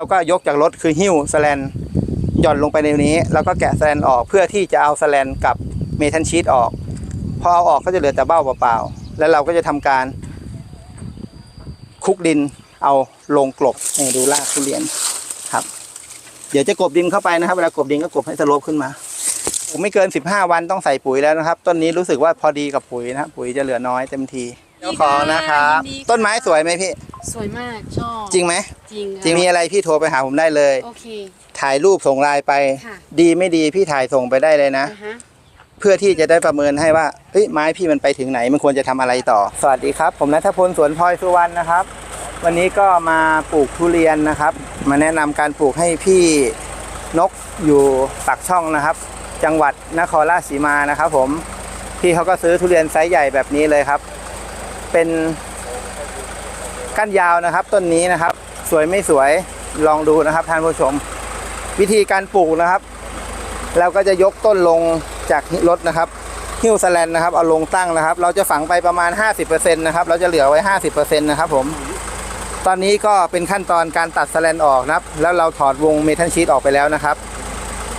เราก็ยกจากรถคือหิ้วสแลนหย่อนลงไปในนี้ แล้วก็แกะสแลนออกเพื่อที่จะเอาสแลนกับเมทัลชีตออกพอเอาออกก็จะเหลือแต่เบ้าเปล่าๆแล้วเราก็จะทำการคุกดินเอาลงกลบนี่ดูรากทุเรียนครับ เดี๋ยวจะกลบดินเข้าไปนะครับเวลากลบดินก็กลบให้สโลปขึ้นมาไม่เกิน 15 วันต้องใส่ปุ๋ยแล้วนะครับ ต้นนี้รู้สึกว่าพอดีกับปุ๋ยนะครับปุ๋ยจะเหลือน้อยเต็มที เจ้าของนะครับยินดีค่ะต้นไม้สวยไหมพี่ สวยมากชอบจริงไหมจริงค่ะจริงมีอะไรพี่โทรไปหาผมได้เลย โอเค ถ่ายรูปส่งไลน์ไปค่ะดีไม่ดีพี่ถ่ายส่งไปได้เลยนะอ่าฮะเพื่อที่จะได้ประเมินให้ว่าเฮ้ยไม้พี่มันไปถึงไหนมันควรจะทำอะไรต่อ สวัสดีครับ ผมนัทพลสวนพลอยสุวรรณนะครับ วันนี้ก็มาปลูกทุเรียนนะครับ มาแนะนำการปลูกให้พี่นกอยู่ปากช่องนะครับ จังหวัดนครราชสีมานะครับ ผมพี่เขาก็ซื้อทุเรียนไซส์ใหญ่แบบนี้เลยครับ เป็นก้านยาวนะครับ ต้นนี้นะครับ สวยไม่สวยลองดูนะครับท่านผู้ชม วิธีการปลูกนะครับเราก็จะยกต้นลงจากรถนะครับฮิ้วสแลนนะครับเอาลงตั้งนะครับ เราจะฝังไปประมาณ 50%นะครับ เราจะเหลือไว้ 50%นะครับผมตอนนี้ก็เป็นขั้นตอนการตัดสแลนออกนะครับ แล้วเราถอดวงเมทัลชีตออกไปแล้วนะครับ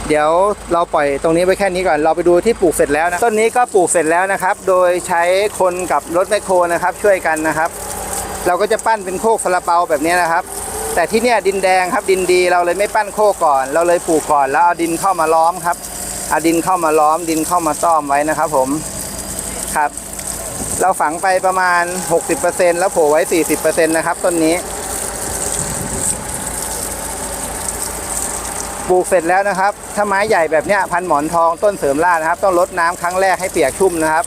เดี๋ยวเราปล่อยตรงนี้ไว้แค่นี้ก่อนเราไปดูที่ปลูกเสร็จแล้วนะต้นนี้ก็ปลูกเสร็จแล้วนะครับ โดยใช้คนกับรถแมคโครนะครับ ช่วยกันนะครับ เราก็จะปั้นเป็นโคกซาลาเปาแบบนี้นะครับ แต่ที่เนี่ยดินแดงครับดินดีเราเลยไม่ปั้นโคกก่อน เราเลยปลูกก่อน แล้วเอาดินเข้ามาล้อมครับเอาดินเข้ามาล้อมดินเข้ามาซ่อมไว้นะครับ ผมครับ เราฝังไปประมาณ 60%แล้วโผล่ไว้ 40%นะครับต้นนี้ ปลูกเสร็จแล้วนะครับ ถ้าไม้ใหญ่แบบนี้พันหมอนทองต้นเสริมล่านะครับ ต้องรดน้ำครั้งแรกให้เปียกชุ่มนะครับ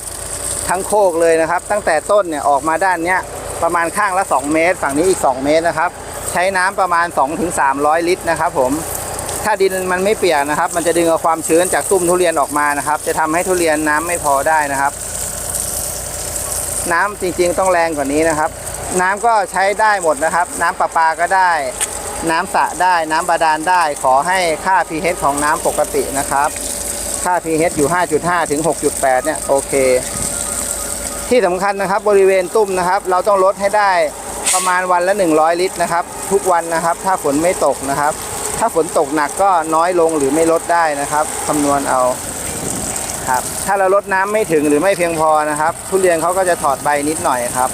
ทั้งโคกเลยนะครับ ตั้งแต่ต้นเนี่ยออกมาด้านเนี้ยประมาณข้างละ 2 เมตร ฝั่งนี้อีก 2 เมตรนะครับ ใช้น้ำประมาณ 2-300 ลิตรนะครับ ผมถ้าดินมันไม่เปียกนะครับ มันจะดึงเอาความชื้นจากตุ้มทุเรียนออกมานะครับ จะทำให้ทุเรียนน้ำไม่พอได้นะครับ น้ำจริงๆต้องแรงกว่านี้นะครับ น้ำก็ใช้ได้หมดนะครับ น้ำประปาก็ได้ น้ำสระได้น้ำบาดาลได้ขอให้ค่า pH ของน้ำปกตินะครับ ค่า pH อยู่ 5.5 ถึง 6.8 เนี่ยโอเค ที่สำคัญนะครับบริเวณตุ้มนะครับ เราต้องลดให้ได้ประมาณวันละ 100 ลิตรนะครับ ทุกวันนะครับ ถ้าฝนไม่ตกนะครับ ถ้าฝนตกหนักก็น้อยลงหรือไม่ลดได้นะครับคำนวณเอาครับถ้าเราลดน้ำไม่ถึงหรือไม่เพียงพอนะครับ ทุเรียนเขาก็จะถอดใบนิดหน่อยครับ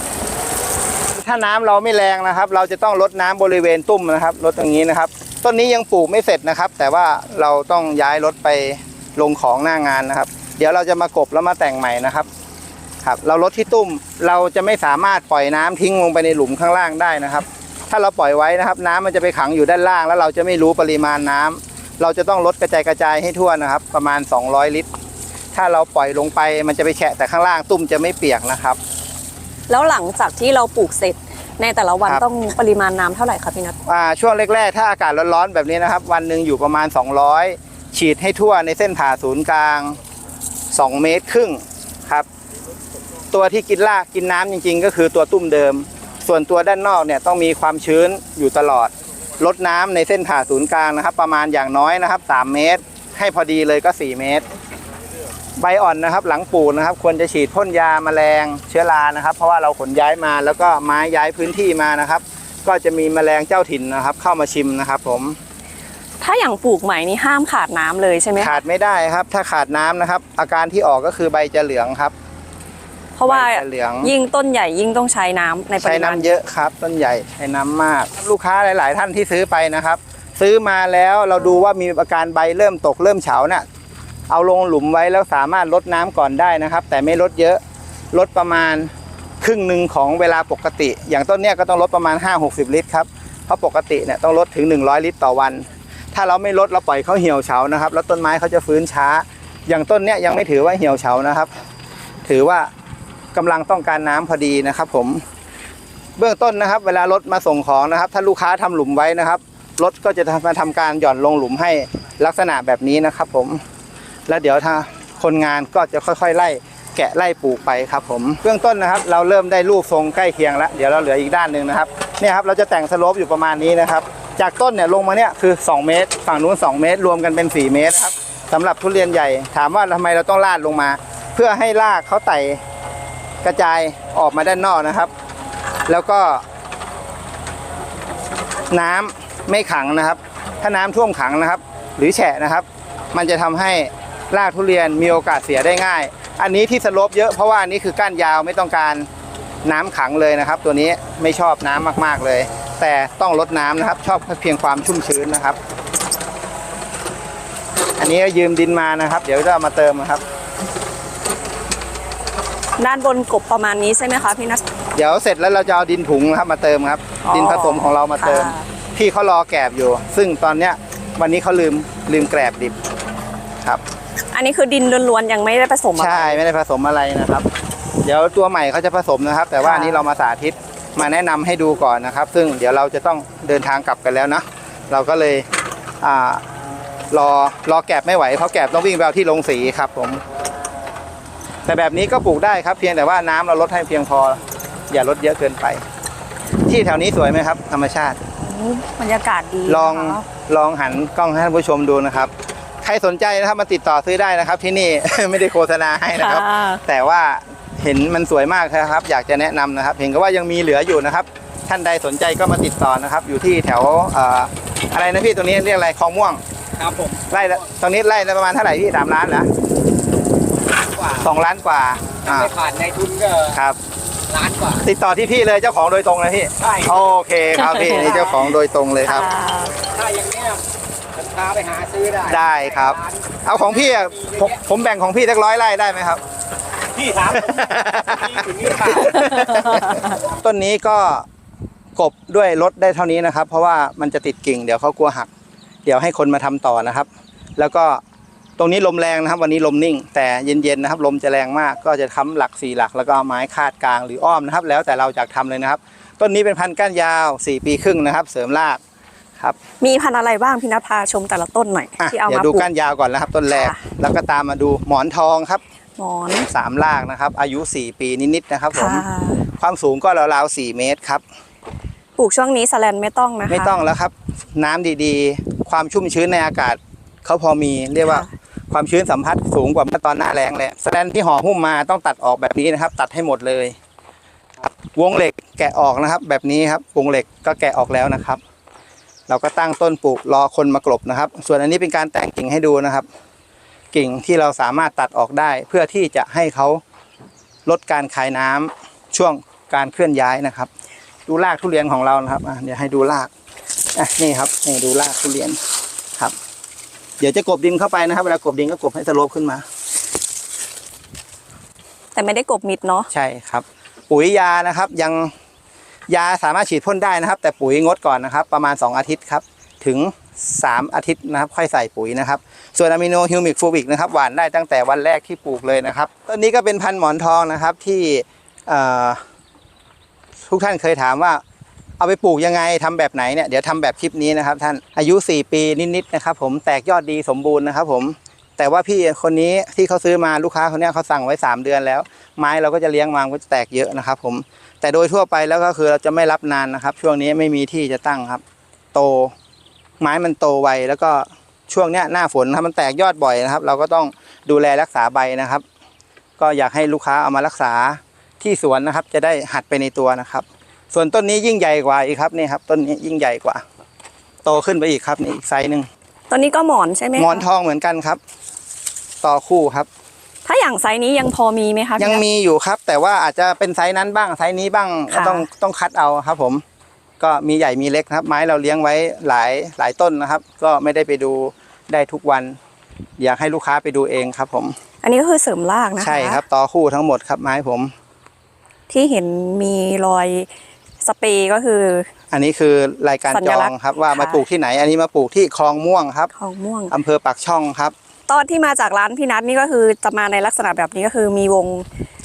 ถ้าน้ำเราไม่แรงนะครับ เราจะต้องลดน้ำบริเวณตุ้มนะครับลดตรงนี้นะครับ ต้นนี้ยังปลูกไม่เสร็จนะครับ แต่ว่าเราต้องย้ายรถไปลงของหน้างานนะครับ เดี๋ยวเราจะมากบแล้วมาแต่งใหม่นะครับครับ เราลดที่ตุ้มเราจะไม่สามารถปล่อยน้ำทิ้งลงไปในหลุมข้างล่างได้นะครับ ถ้าเราปล่อยไว้นะครับ น้ำมันจะไปขังอยู่ด้านล่าง แล้วเราจะไม่รู้ปริมาณน้ำเราจะต้องลดกระจายกระจายให้ทั่วนะครับ ประมาณ 200 ลิตร ถ้าเราปล่อยลงไปมันจะไปแฉะแต่ข้างล่างตุ้มจะไม่เปียกนะครับ แล้วหลังจากที่เราปลูกเสร็จในแต่ละวันครับ ต้องปริมาณน้ำเท่าไหร่คะพี่นัทอ่าช่วงแรกๆ ถ้าอากาศร้อนๆ แบบนี้นะครับ วันหนึ่งอยู่ประมาณ 200 ฉีดให้ทั่วในเส้นผ่าศูนย์กลาง 2 เมตรครึ่งครับ ตัวที่กินรากกินน้ำจริงๆ ก็คือตัวตุ้มเดิม ส่วนตัวด้านนอกเนี่ยต้องมีความชื้นอยู่ตลอด ลดน้ำในเส้นผ่าศูนย์กลางนะครับ ประมาณอย่างน้อยนะครับ 3 เมตร ให้พอดีเลยก็ 4 เมตร ใบอ่อนนะครับ หลังปลูกนะครับ ควรจะฉีดพ่นยาแมลงเชื้อรานะครับ เพราะว่าเราขนย้ายมาแล้วก็ไม้ย้ายพื้นที่มานะครับ ก็จะมีแมลงเจ้าถิ่นนะครับ เข้ามาชิมนะครับผมถ้าอย่างปลูกใหม่นี่ห้ามขาดน้ำเลยใช่ไหมคะขาดไม่ได้ครับ ถ้าขาดน้ำนะครับ อาการที่ออกก็คือใบจะเหลืองครับ เพราะว่าใบจะเหลืองยิ่งต้นใหญ่ยิ่งต้องใช้น้ำในปใช้ริมาณน้ำเยอะครับ ต้นใหญ่ใช้น้ำมาก ลูกค้าหลาย ๆ ท่านที่ซื้อไปนะครับ ซื้อมาแล้วเราดูว่ามีอาการใบเริ่มตกเริ่มเฉาเนี่ย เอาลงหลุมไว้แล้วสามารถลดน้ำก่อนได้นะครับ แต่ไม่ลดเยอะลดประมาณครึ่งหนึ่งของเวลาปกติ อย่างต้นเนี้ยก็ต้องลดประมาณ 5-60 ลิตรครับเพราะปกติเนี่ยต้องลดถึง 100 ลิตรต่อวัน ถ้าเราไม่ลดเราปล่อยเขาเหี่ยวเฉานะครับ แล้วต้นไม้เขาจะฟื้นช้า อย่างต้นเนี้ยยังไม่ถือว่าเหี่ยวเฉานะครับ ถือว่ากำลังต้องการน้ำพอดีนะครับผมเบื้องต้นนะครับ เวลารถมาส่งของนะครับ ถ้าลูกค้าทำหลุมไว้นะครับรถก็จะมาทำการหย่อนลงหลุมให้ลักษณะแบบนี้นะครับผม แล้วเดี๋ยวถ้าคนงานก็จะค่อยๆ ไล่แกะไล่ปลูกไปครับผมเบื้องต้นนะครับ เราเริ่มได้รูปทรงใกล้เคียงแล้วเดี๋ยวเราเหลืออีกด้านหนึ่งนะครับเนี่ยครับเราจะแต่งสโลปอยู่ประมาณนี้นะครับ จากต้นเนี่ยลงมาเนี่ยคือ 2 เมตร ฝั่งนู้น 2 เมตร รวมกันเป็น 4 เมตรครับสำหรับทุเรียนใหญ่ ถามว่าทำไมเราต้องลาดลงมา เพื่อให้รากเขาไต่กระจายออกมาด้านนอกนะครับ แล้วก็ น้ไม่ขังนะครับ ถ้าน้ำท่วมขังนะครับ หรือแฉะนะครับ มันจะทำให้ รากทุเรียนมีโอกาสเสียได้ง่าย อันนี้ที่สโลปเยอะเพราะว่าอันนี้คือก้านยาวไม่ต้องการน้ำขังเลยนะครับ ตัวนี้ไม่ชอบน้ำมากๆเลย แต่ต้องลดน้ำนะครับ ชอบเพียงความชุ่มชื้นนะครับ อันนี้ก็ยืมดินมานะครับ เดี๋ยวจะเอามาเติมนะครับ ด้านบนกบประมาณนี้ใช่ไหมคะพี่นัทเดี๋ยวเสร็จแล้วเราจะเอาดินถุงนะครับมาเติมครับอ๋อดินผสมของเรามาเติมค่ะพี่เขารอแกรบอยู่ ซึ่งตอนเนี้ยวันนี้เขาลืมลืมแกรบดิบครับ อันนี้คือดินล้วนๆยังไม่ได้ผสมอะไร ใช่ไม่ได้ผสมอะไรนะครับ เดี๋ยวตัวใหม่เขาจะผสมนะครับ แต่ว่าค่ะอันนี้เรามาสาธิตมาแนะนำให้ดูก่อนนะครับ ซึ่งเดี๋ยวเราจะต้องเดินทางกลับกันแล้วนะเราก็เลยอ่ารอรอแกบไม่ไหวเพราะแกบต้องวิ่งไปเอาที่ลงสีครับผม แต่แบบนี้ก็ปลูกได้ครับ เพียงแต่ว่าน้ำเราลดให้เพียงพอ อย่าลดเยอะเกินไป ที่แถวนี้สวยไหมครับ ธรรมชาติบรรยากาศดีลองนะคะลองหันกล้องให้ท่านผู้ชมดูนะครับใครสนใจนะครับมาติดต่อซื้อได้นะครับ ที่นี่ ไม่ได้โฆษณาให้นะครับ ค่ะ แต่ว่าเห็นมันสวยมากนะครับ อยากจะแนะนำนะครับ เห็นก็ว่ายังมีเหลืออยู่นะครับ ท่านใดสนใจก็มาติดต่อนะครับ อยู่ที่แถวเอ่ออะไรนะพี่ตรงนี้เรียกอะไรคลองม่วงครับผมไร่ละตรงนี้ไร่ละประมาณเท่าไหร่พี่สามล้านเหรอกว่าสองล้านกว่าอ่าไม่ผ่านในทุนก็ครับ ล้านกว่า ติดต่อที่พี่เลยเจ้าของโดยตรงเลยพี่ใช่ โอเคครับพี่นี่เจ้าของโดยตรงเลยครับ ค่ะ ถ้าอย่างเนี้ย ผมพาไปหาซื้อได้ได้ครับล้านเอาของพี่อะผมผมแบ่งของพี่สักร้อยไร่ได้ไหมครับ พี่ถามผมมีถึงนี้เปล่าต้นนี้ก็กบด้วยรถได้เท่านี้นะครับ เพราะว่ามันจะติดกิ่ง เดี๋ยวเขากลัวหัก เดี๋ยวให้คนมาทำต่อนะครับ แล้วก็ตรงนี้ลมแรงนะครับ วันนี้ลมนิ่ง แต่เย็นๆนะครับลมจะแรงมากก็จะค้ำหลักสี่หลัก แล้วก็เอาไม้คาดกลางหรืออ้อมนะครับ แล้วแต่เราจะทำเลยนะครับ ต้นนี้เป็นพันธุ์ก้านยาว 4 ปีครึ่งนะครับ เสริมราก ครับมีพันธุ์อะไรบ้างพี่นัทพาชมแต่ละต้นหน่อยอะที่เอาเดี๋ยมาวปดูลูกก้านยาวก่อนนะครับต้นแรกค่ะแล้วก็ตามมาดูหมอนทองครับหมอนสามรากนะครับ อายุ 4 ปีนิดๆนะครับผมค่ะความสูงก็ราวๆ4เมตรครับปลูกช่วงนี้สแลนไม่ต้องนะคะไม่ต้องแล้วครับ น้ำดีๆ ความชุ่มชื้นในอากาศเขาพอมีเรียกว่าค่ะความชื้นสัมผัสสูงกว่าเมื่อตอนหน้าแรงเลยแสดงที่ห่อหุ้มมาต้องตัดออกแบบนี้นะครับ ตัดให้หมดเลย วงเหล็กแกะออกนะครับ แบบนี้ครับวงเหล็กก็แกะออกแล้วนะครับ เราก็ตั้งต้นปลูกรอคนมากลบนะครับ ส่วนอันนี้เป็นการแต่งกิ่งให้ดูนะครับ กิ่งที่เราสามารถตัดออกได้ เพื่อที่จะให้เขาลดการคายน้ำช่วงการเคลื่อนย้ายนะครับ ดูรากทุเรียนของเรานะครับอะเดี๋ยวให้ดูรากอะนี่ครับนี่ดูรากทุเรียนครับ เดี๋ยวจะกลบดินเข้าไปนะครับเวลากลบดินก็กลบให้สโลปขึ้นมา แต่ไม่ได้กบมิดเนาะใช่ครับ ปุ๋ยยานะครับยัง ยาสามารถฉีดพ่นได้นะครับ แต่ปุ๋ยงดก่อนนะครับ ประมาณ 2 อาทิตย์ครับ ถึง 3 อาทิตย์นะครับ ค่อยใส่ปุ๋ยนะครับ ส่วนอะมิโนฮิวมิกฟูบิกนะครับหว่านได้ตั้งแต่วันแรกที่ปลูกเลยนะครับต้นนี้ก็เป็นพันธุ์หมอนทองนะครับที่ทุกท่านเคยถามว่าเอาไปปลูกยังไงทำแบบไหนเนี่ยเดี๋ยวทำแบบคลิปนี้นะครับท่านอายุ 4 ปีนิดๆนะครับผมแตกยอดดีสมบูรณ์นะครับผม แต่ว่าพี่คนนี้ที่เขาซื้อมาลูกค้าคนเนี้ยเขาสั่งไว้ 3 เดือนแล้ว ไม้เราก็จะเลี้ยงมามันก็จะแตกเยอะนะครับ ผมแต่โดยทั่วไปแล้วก็คือเราจะไม่รับนานนะครับ ช่วงนี้ไม่มีที่จะตั้งครับ โต ไม้มันโตไวแล้วก็ช่วงเนี้ยหน้าฝนนะครับมันแตกยอดบ่อยนะครับ เราก็ต้องดูแลรักษาใบนะครับ ก็อยากให้ลูกค้าเอามารักษาที่สวนนะครับ จะได้หัดไปในตัวนะครับ ส่วนต้นนี้ยิ่งใหญ่กว่าอีกครับนี่ครับ ต้นนี้ยิ่งใหญ่กว่า โตขึ้นไปอีกครับนี่อีกไซส์หนึ่ง ต้นนี้ก็หมอนใช่ไหมคะหมอนทองเหมือนกันครับ ต่อคู่ครับ ถ้าอย่างไซส์นี้ยังพอมีไหมคะยังพี่นัทมีอยู่ครับ แต่ว่าอาจจะเป็นไซส์นั้นบ้างไซส์นี้บ้างก็ค่ะต้องต้องคัดเอาครับ ผม ก็มีใหญ่มีเล็กนะครับ ไม้เราเลี้ยงไว้หลายหลายต้นนะครับ ก็ไม่ได้ไปดูได้ทุกวัน อยากให้ลูกค้าไปดูเองครับ ผม อันนี้ก็คือเสริมรากนะคะใช่ครับ ต่อคู่ทั้งหมดครับไม้ผม ที่เห็นมีรอยสเปรย์ก็คือ อันนี้คือรายการสัจญอลังกษณ์ครับว่ามาค่ะปลูกที่ไหน อันนี้มาปลูกที่คลองม่วงครับของม่วงอำเภอปากช่องครับตอนที่มาจากร้านพี่นัทนี่ก็คือจะมาในลักษณะแบบนี้ก็คือมีวง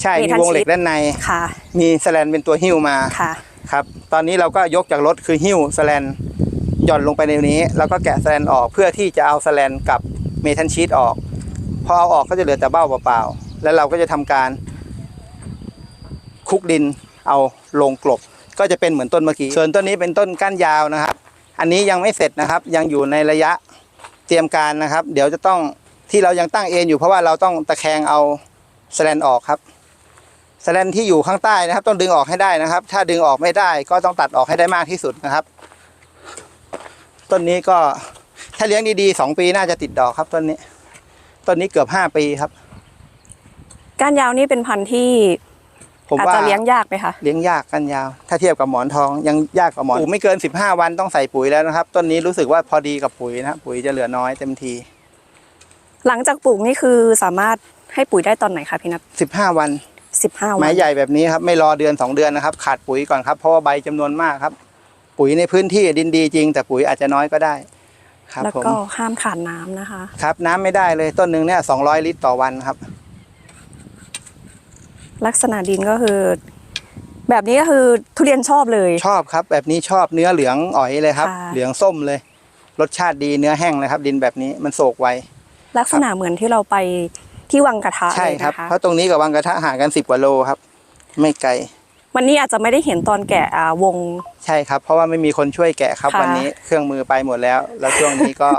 ใช่มีมีทั้งวงเหล็ชิกดด้านในค่ะ มีแสแลนเป็นตัวหิ้วมาค่ะครับตอนนี้เราก็ยกจากรถคือหิ้วสแลนหย่อนลงไปในนี้ แล้วก็แกะสแลนออกเพื่อที่จะเอาสแลนกับเมทัลชีตออกพอเอาออกก็จะเหลือแต่เบ้าเปล่าๆแล้วเราก็จะทำการคลุกดินเอาลงกลบ ก็จะเป็นเหมือนต้นเมื่อกี้ ส่วนต้นนี้เป็นต้นก้านยาวนะครับ อันนี้ยังไม่เสร็จนะครับ ยังอยู่ในระยะเตรียมการนะครับ เดี๋ยวจะต้องที่เรายังตั้งเอ็นอยู่เพราะว่าเราต้องตะแคงเอาสแลนออกครับสแลนที่อยู่ข้างใต้นะครับ ต้องดึงออกให้ได้นะครับ ถ้าดึงออกไม่ได้ก็ต้องตัดออกให้ได้มากที่สุดนะครับ ต้นนี้ก็ถ้าเลี้ยงดีๆสองปีน่าจะติดดอกครับต้นนี้ ต้นนี้เกือบห้าปีครับ ก้านยาวนี่เป็นพันธุ์ที่ ผมอาจว่าจะเลี้ยงยากไหมคะ เลี้ยงยากกันยาว ถ้าเทียบกับหมอนทองยังยากกว่าหมอนปลูกไม่เกิน 15 วันต้องใส่ปุ๋ยแล้วนะครับ ต้นนี้รู้สึกว่าพอดีกับปุ๋ยนะปุ๋ยจะเหลือน้อยเต็มที หลังจากปลูกนี่คือสามารถให้ปุ๋ยได้ตอนไหนคะพี่นัท15 วัน สิบห้าวัไม้นใหญ่แบบนี้ครับไม่รอเดือน 2 เดือนนะครับ ขาดปุ๋ยก่อนครับเพราะว่าใบจำนวนมากครับ ปุ๋ยในพื้นที่ดินดีจริง แต่ปุ๋ยอาจจะน้อยก็ได้ครับแล้วผมก็ห้ามขาดน้ำนะคะ ครับน้ำไม่ได้เลยต้นหนึ่งเนี่ย200 ลิตรต่อวันครับ ลักษณะดินก็คือ แบบนี้ก็คือทุเรียนชอบเลย ชอบครับ แบบนี้ชอบเนื้อเหลืองอ๋อยเลยครับ ค่ะ เหลืองส้มเลย รสชาติดีเนื้อแห้งเลยครับ ดินแบบนี้มันโศกไวลักษณะเหมือนที่เราไปที่วังกระทะใช่เลยครับ นะคะเพราะตรงนี้กับวังกระทะห่างกัน 10กว่าโลครับ ไม่ไกลวันนี้อาจจะไม่ได้เห็นตอนแกะอ่าวง ใช่ครับ เพราะว่าไม่มีคนช่วยแกะครับ ค่ะ วันนี้เครื่องมือไปหมดแล้ว แล้วช่วงนี้ก็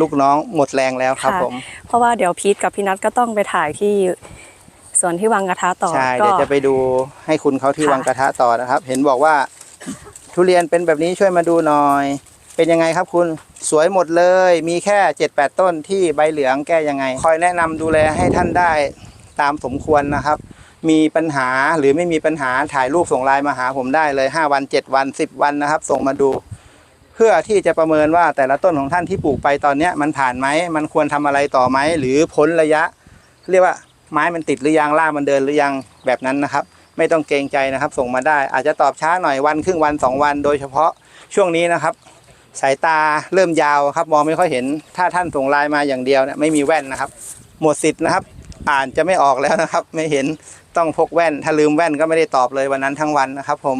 ลูกน้องหมดแรงแล้วครับค่ะผม เพราะว่าเดี๋ยวพีทกับพี่นัทก็ต้องไปถ่ายที่ส วนที่วังกระทะต่อใช่ก็เดี๋ยวจะไปดูให้คุณเขาที่ค่ะวังกระทะต่อนะครับ เห็นบอกว่า ทุเรียนเป็นแบบนี้ช่วยมาดูหน่อย เป็นยังไงครับคุณสวยหมดเลย มีแค่7-8ต้นที่ใบเหลืองแก้ยังไง คอยแนะนำดูแลให้ท่านได้ตามสมควรนะครับ มีปัญหาหรือไม่มีปัญหาถ่ายรูปส่งไลน์มาหาผมได้เลย 5 วัน 7 วัน 10 วันนะครับ ส่งมาดู เพื่อที่จะประเมินว่าแต่ละต้นของท่านที่ปลูกไปตอนเนี้ยมันผ่านไหมมันควรทำอะไรต่อไหมหรือพ้นระยะ เรียกว่า ไม้มันติดหรือยังล่ามันเดินหรือยังแบบนั้นนะครับ ไม่ต้องเกรงใจนะครับ ส่งมาได้ อาจจะตอบช้าหน่อยวันครึ่งวันสองวัน โดยเฉพาะช่วงนี้นะครับ สายตาเริ่มยาวครับมองไม่ค่อยเห็น ถ้าท่านส่งไลน์มาอย่างเดียวเนี่ยไม่มีแว่นนะครับ หมดสิทธิ์นะครับ อ่านจะไม่ออกแล้วนะครับ ไม่เห็นต้องพกแว่น ถ้าลืมแว่นก็ไม่ได้ตอบเลยวันนั้นทั้งวันนะครับ ผม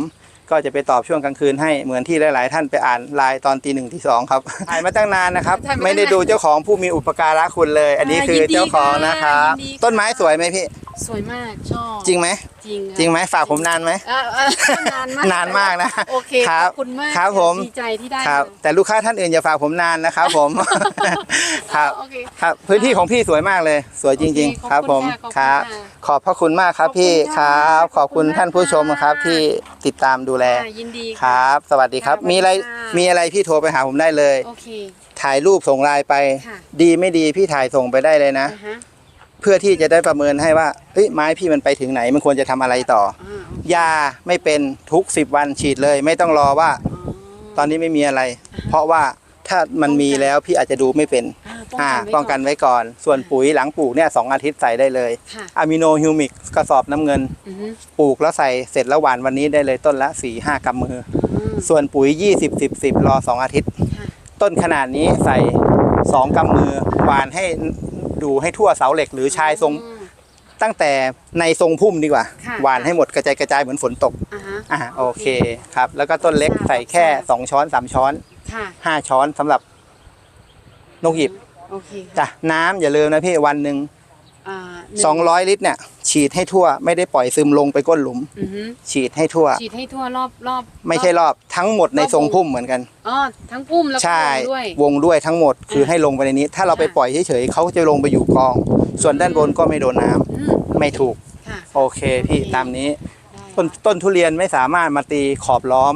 ก็จะไปตอบช่วงกลางคืนให้เหมือนที่หลาย ๆ ท่านไปอ่านไลน์ตอนตีหนึ่งที่สองครับ ถ่ายมาตั้งนานนะครับ ถ่ายมาตั้งนานไม่ได้ดูเจ้าของผู้มีอุปการะคุณเลย อันนี้อ่าคือยินดีเจ้าของนะครับค่ะยินดีค่ะ ต้นไม้สวยไหมพี่ สวยมากชอบจริงไหมจริงจริงไหมฝากผมนานไหมเอ่อเอ่อนานมากนานมากนะโอเคครับขอบคุณมากครับผมดีใจที่ได้ครับมาแต่ลูกค้าท่านอื่นอย่าฝากผมนานนะครับผมครับโอเคครับ พื้นที่ของพี่สวยมากเลย สวยจริงโอเคๆครับผมขอบคุณครับค่ะขอบพระคุณมากครับพี่ขอบคุณคค่ะรับขอบคุณขอบคุณท่านผู้ชมมากครับที่ติดตามดูแลอ่ายินดีคะรับ สวัสดีครับค่ะมีอะไรสวัสดีค่ะมีอะไรพี่โทรไปหาผมได้เลยโอเคถ่ายรูปส่งไลน์ไปค่ะดีไม่ดีพี่ถ่ายส่งไปได้เลยนะอ่าฮะ เพื่อที่จะได้ประเมินให้ว่าเอ้ยไม้พี่มันไปถึงไหน มันควรจะทำอะไรต่อ อ่าโอเคยาไม่เป็นทุก 10 วันฉีดเลย ไม่ต้องรอว่าอ๋อตอนนี้ไม่มีอะไร เพราะว่าถ้ามันมีแล้วพี่อาจจะดูไม่เป็นอ่าอ่าป้ป้อองงกักันนไว้ไว้ก่อน ส่วนปุ๋ยหลังปลูกเนี่ยสองอาทิตย์ใส่ได้เลยค่ะอะมิโนฮิวมิกกระสอบน้ำเงิน อือฮึปลูกแล้วใส่เสร็จแล้วหว่านวันนี้ได้เลยต้นละ4ี่ห้ากำมือ อืม ส่วนปุ๋ย 20 10 10 รอ 2 อาทิตย์ ค่ะ ต้นขนาดนี้ใส่ 2กำมือหวานให้ ดูให้ทั่วเสาเหล็กหรือชายทรงอืมตั้งแต่ในทรงพุ่มดีกว่า ค่ะหวานให้หมดกระจายกระจายเหมือนฝนตกอ่าฮะอ่าโอเคครับ แล้วก็ต้นเล็กใส่แค่2ช้อน3ช้อนค่ะ5ช้อนสำหรับนกหยิบโอเคค่ะ จ้ะน้ำอย่าลืมนะพี่วันหนึ่งอ่าหนึ่200 ลิตรเนี่ยฉีดให้ทั่วไม่ได้ปล่อยซึมลงไปก้นหลุม อือฮึฉีดให้ทั่ว ฉีดให้ทั่วรอบรอบไม่ใช่รอบทั้งหมดในทรงพุ่มเหมือนกัน อ๋อทั้งพุ่มแล้วก็ใช่วงด้วย วงด้วยทั้งหมดคืออ่าให้ลงไปในนี้ ถ้าเราไปค่ะปล่อยเฉยๆเขาจะลงไปอยู่กอง ส่วนด้านบนก็ไม่โดนน้ำอืมไม่ถูก ค่ะโอเคพี่โอเคตามนี้ ได้ต้นต้นทุเรียนไม่สามารถมาตีขอบล้อม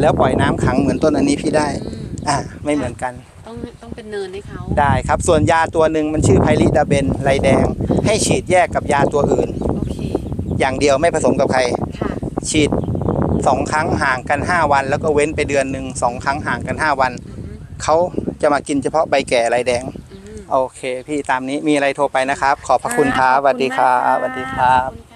แล้วปล่อยน้ำขังเหมือนต้นอันนี้พี่ได้ อืมอ่าไม่เหมือนกัน ต้องต้องเป็นเนินให้เขาได้ครับ ส่วนยาตัวหนึ่งมันชื่อไพริดาเบนไรแดง ให้ฉีดแยกกับยาตัวอื่น โอเค อย่างเดียวไม่ผสมกับใคร ค่ะ ฉีดสองครั้งห่างกัน 5 วัน แล้วก็เว้นไปเดือนหนึ่งสองครั้งห่างกัน 5 วันอืมเขาจะมากินเฉพาะใบแก่ไรแดงอืมโอเค พี่ตามนี้มีอะไรโทรไปนะครับ ขอบพระคุณครับสวัสดีครับสวัสดีครับ ขอณค่ะ